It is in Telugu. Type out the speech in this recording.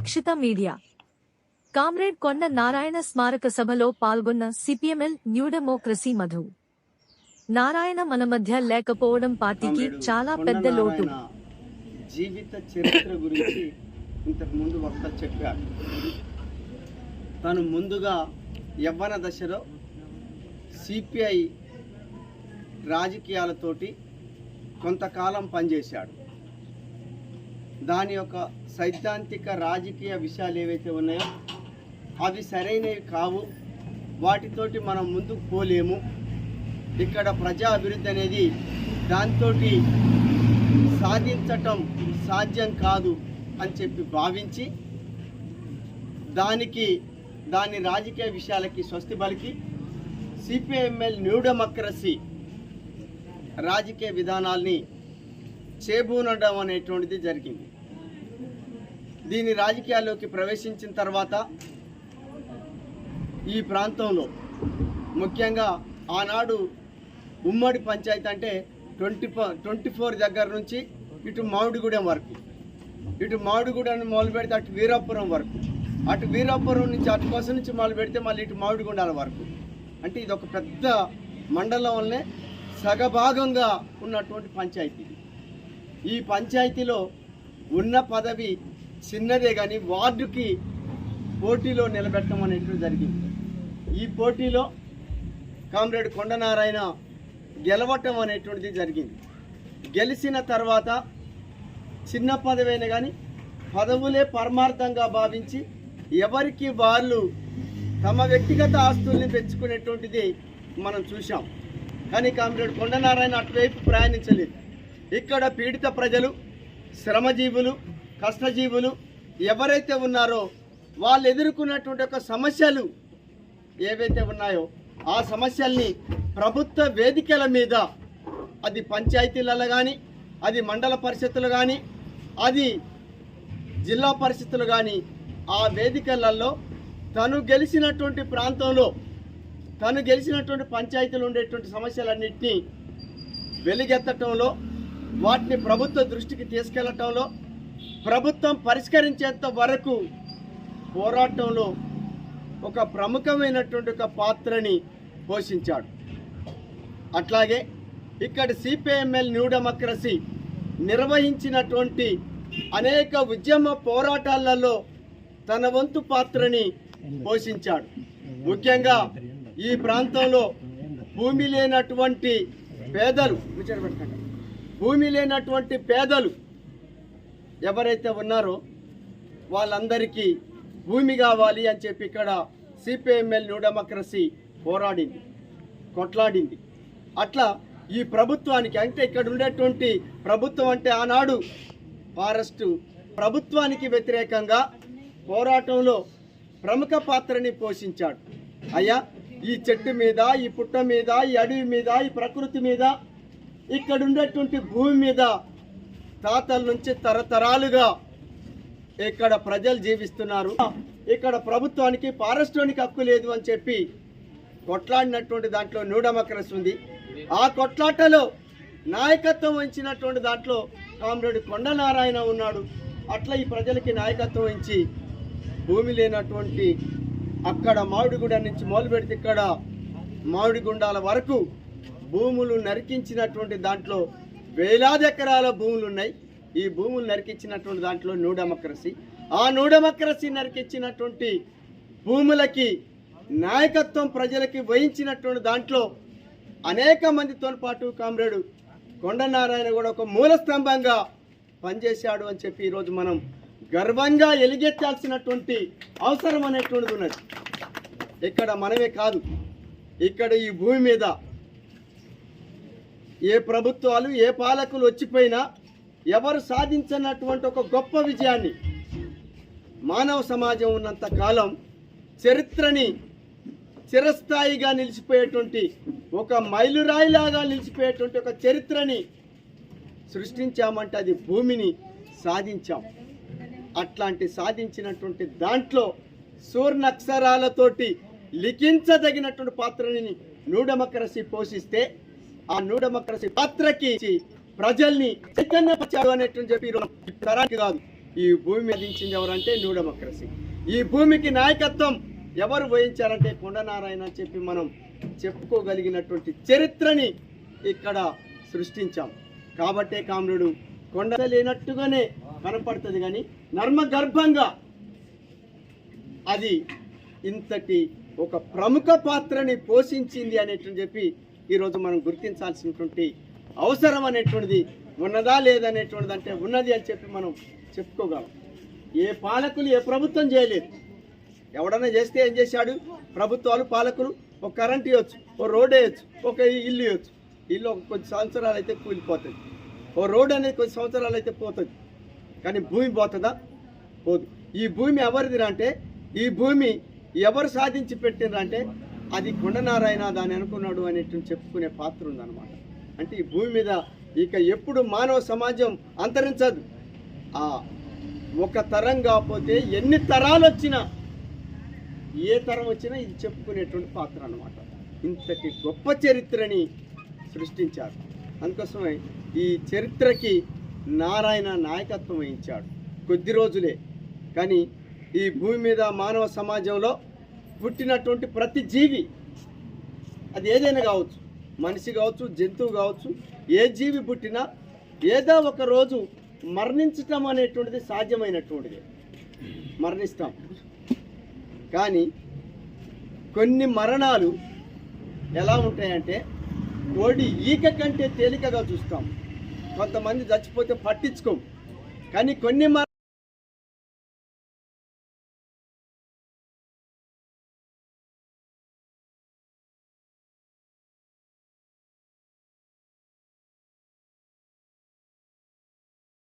అక్షిత మీడియా. కామ్రేడ్ కొండ నారాయణ స్మారక సభలో పాల్గొన్న CPML new democracy Madhu. Narayana మన మధ్య లేకపోవడం పార్టీకి చాలా పెద్ద లోటు. జీవిత చరిత్ర గురించి ఇంతకు ముందు వక్త చెప్పాడు. తను ముందుగా యవ్వన దశలో సిపిఐ రాజకీయాలతోటి కొంతకాలం పనిచేశాడు. దాని యొక్క సైద్ధాంతిక రాజకీయ విషయాలు ఏవైతే ఉన్నాయో అవి సరైనవి కావు. వాటితోటి మనం ముందుకు పోలేము. ఇక్కడ ప్రజా అభివృద్ధి అనేది దాంతో సాధించటం సాధ్యం కాదు అని చెప్పి భావించి దానికి దాని రాజకీయ విషయాలకి స్వస్తి పలికి సిపిఎంఎల్ న్యూ డెమోక్రసీ రాజకీయ విధానాల్ని చేబూనడం అనేటువంటిది జరిగింది. దీని రాజకీయాల్లోకి ప్రవేశించిన తర్వాత ఈ ప్రాంతంలో ముఖ్యంగా ఆనాడు ఉమ్మడి పంచాయతీ అంటే ట్వంటీ ఫోర్ ట్వంటీ ఫోర్ దగ్గర నుంచి ఇటు మామిడిగూడెం వరకు. ఇటు మామిడిగూడెం మొదలు పెడితే అటు వీరాపురం వరకు. అటు వీరాపురం నుంచి అటు కోసం నుంచి మొదలు పెడితే మళ్ళీ ఇటు మామిడిగుండాల వరకు. అంటే ఇది ఒక పెద్ద మండలంలోనే సగభాగంగా ఉన్నటువంటి పంచాయతీ. ఈ పంచాయతీలో ఉన్న పదవి చిన్నదే కానీ వార్డుకి పోటీలో నిలబెట్టడం అనేటువంటి జరిగింది. ఈ పోటీలో కామ్రేడ్ కొండనారాయణ గెలవటం అనేటువంటిది జరిగింది. గెలిచిన తర్వాత చిన్న పదవైన కానీ పదవులే పరమార్థంగా భావించి ఎవరికి వాళ్ళు తమ వ్యక్తిగత ఆస్తుల్ని పెంచుకునేటువంటిది మనం చూసాం కానీ కామ్రేడ్ కొండనారాయణ అటువైపు ప్రయాణించలేదు. ఇక్కడ పీడిత ప్రజలు శ్రమజీవులు కష్టజీవులు ఎవరైతే ఉన్నారో వాళ్ళు ఎదుర్కొన్నటువంటి ఒక సమస్యలు ఏవైతే ఉన్నాయో ఆ సమస్యల్ని ప్రభుత్వ వేదికల మీద అది పంచాయతీలలో కానీ అది మండల పరిషత్తులు కానీ అది జిల్లా పరిషత్తులు కానీ ఆ వేదికలలో తను గెలిచినటువంటి ప్రాంతంలో తను గెలిచినటువంటి పంచాయతీలు ఉండేటువంటి సమస్యలన్నింటినీ వెలుగెత్తటంలో వాటిని ప్రభుత్వ దృష్టికి తీసుకెళ్ళటంలో ప్రభుత్వం పరిష్కరించేంత వరకు పోరాటంలో ఒక ప్రముఖమైనటువంటి ఒక పాత్రని పోషించాడు. అట్లాగే ఇక్కడ సిపిఎంఎల్ న్యూ డెమోక్రసీ నిర్వహించినటువంటి అనేక ఉద్యమ పోరాటాలలో తన వంతు పాత్రని పోషించాడు. ముఖ్యంగా ఈ ప్రాంతంలో భూమి లేనటువంటి పేదలు భూమి లేనటువంటి పేదలు ఎవరైతే ఉన్నారో వాళ్ళందరికీ భూమి కావాలి అని చెప్పి ఇక్కడ సిపిఎంఎల్ న్యూ డెమోక్రసీ పోరాడింది కొట్లాడింది. అట్లా ఈ ప్రభుత్వానికి అంటే ఇక్కడ ఉండేటువంటి ప్రభుత్వం అంటే ఆనాడు ఫారెస్ట్ ప్రభుత్వానికి వ్యతిరేకంగా పోరాటంలో ప్రముఖ పాత్రని పోషించాడు. అయ్యా ఈ చెట్టు మీద ఈ పుట్ట మీద ఈ అడవి మీద ఈ ప్రకృతి మీద ఇక్కడ ఉండేటువంటి భూమి మీద తాతల నుంచి తరతరాలుగా ఇక్కడ ప్రజలు జీవిస్తున్నారు. ఇక్కడ ప్రభుత్వానికి పారిశ్రామిక హక్కు లేదు అని చెప్పి కొట్లాడినటువంటి దాంట్లో న్యూ డెమోక్రసీ ఉంది. ఆ కొట్లాటలో నాయకత్వం వహించినటువంటి దాంట్లో కామ్రేడ్ కొండనారాయణ ఉన్నాడు. అట్లా ఈ ప్రజలకి నాయకత్వం వహించి భూమి లేనటువంటి అక్కడ మామిడిగూడ నుంచి మొదలు పెడితే ఇక్కడ మామిడిగుండాల వరకు భూములు నరికించినటువంటి దాంట్లో వేలాది ఎకరాల భూములు ఉన్నాయి ఈ భూములు నరికించినటువంటి దాంట్లో న్యూ డెమోక్రసీ ఆ న్యూ డెమోక్రసీ నరికించినటువంటి భూములకి నాయకత్వం ప్రజలకి వహించినటువంటి దాంట్లో అనేక మందితో పాటు కామ్రేడు కొండనారాయణ కూడా ఒక మూల స్తంభంగా పనిచేశాడు అని చెప్పి ఈరోజు మనం గర్వంగా ఎలిగెత్తాల్సినటువంటి అవసరం అనేటువంటిది ఉన్నది. ఇక్కడ మనమే కాదు ఇక్కడ ఈ భూమి మీద ఏ ప్రభుత్వాలు ఏ పాలకులు వచ్చిపోయినా ఎవరు సాధించినటువంటి ఒక గొప్ప విజయాన్ని మానవ సమాజం ఉన్నంత కాలం చరిత్రని చిరస్థాయిగా నిలిచిపోయేటువంటి ఒక మైలురాయిలాగా నిలిచిపోయేటువంటి ఒక చరిత్రని సృష్టించామంటే అది భూమిని సాధించాం. అట్లాంటి సాధించినటువంటి దాంట్లో సూర్ణక్షరాలతోటి లిఖించదగినటువంటి పాత్రని నూడమకరసి పోషిస్తే ఆ న్యూ డెమోక్రసీ పత్రకి ప్రజల్ని చైతన్యపరిచాడు అనేటువంటి చెప్పి తరానికి కాదు. ఈ భూమి అందించింది ఎవరంటే న్యూ డెమోక్రసీ ఈ భూమికి నాయకత్వం ఎవరు వహించారంటే కొండనారాయణ అని చెప్పి మనం చెప్పుకోగలిగినటువంటి చరిత్రని ఇక్కడ సృష్టించాం. కాబట్టే కామ్రుడు కొండ లేనట్టుగానే కనపడుతుంది కానీ నర్మగర్భంగా అది ఇంతటి ఒక ప్రముఖ పాత్రని పోషించింది అనేటువంటి చెప్పి ఈరోజు మనం గుర్తించాల్సినటువంటి అవసరం అనేటువంటిది ఉన్నదా లేదనేటువంటిది అంటే ఉన్నది అని చెప్పి మనం చెప్పుకోగలం. ఏ పాలకులు ఏ ప్రభుత్వం చేయలేదు. ఎవడన్నా చేస్తే ఏం చేశాడు? ప్రభుత్వాలు పాలకులు ఒక కరెంట్ ఇవ్వచ్చు ఓ రోడ్ వేయచ్చు ఒక ఇల్లు ఇవ్వచ్చు. ఇల్లు ఒక కొద్ది సంవత్సరాలు అయితే కూలిపోతుంది. ఓ రోడ్ అనేది కొద్ది సంవత్సరాలు అయితే పోతుంది. కానీ భూమి పోతుందా? పోదు. ఈ భూమి ఎవరిదిరా అంటే ఈ భూమి ఎవరు సాధించి పెట్టినరంటే అది కొండనారాయణ దాన్ని అనుకున్నాడు అనేటువంటి చెప్పుకునే పాత్ర ఉందన్నమాట. అంటే ఈ భూమి మీద ఇక ఎప్పుడు మానవ సమాజం అంతరించదు. ఆ ఒక తరం కాకపోతే ఎన్ని తరాలు వచ్చినా ఏ తరం వచ్చినా ఇది చెప్పుకునేటువంటి పాత్ర అన్నమాట. ఇంతటి గొప్ప చరిత్రని సృష్టించారు. అందుకోసమే ఈ చరిత్రకి నారాయణ నాయకత్వం వహించాడు కొద్ది రోజులే. కానీ ఈ భూమి మీద మానవ సమాజంలో పుట్టినటువంటి ప్రతి జీవి అది ఏదైనా కావచ్చు మనిషి కావచ్చు జంతువు కావచ్చు ఏ జీవి పుట్టినా ఏదో ఒక రోజు మరణించటం అనేటువంటిది సాధ్యమైనటువంటిది. మరణిస్తాం. కానీ కొన్ని మరణాలు ఎలా ఉంటాయంటే కోడి ఈక కంటే తేలికగా చూస్తాం. కొంతమంది చచ్చిపోతే పట్టించుకోం. కానీ కొన్ని మర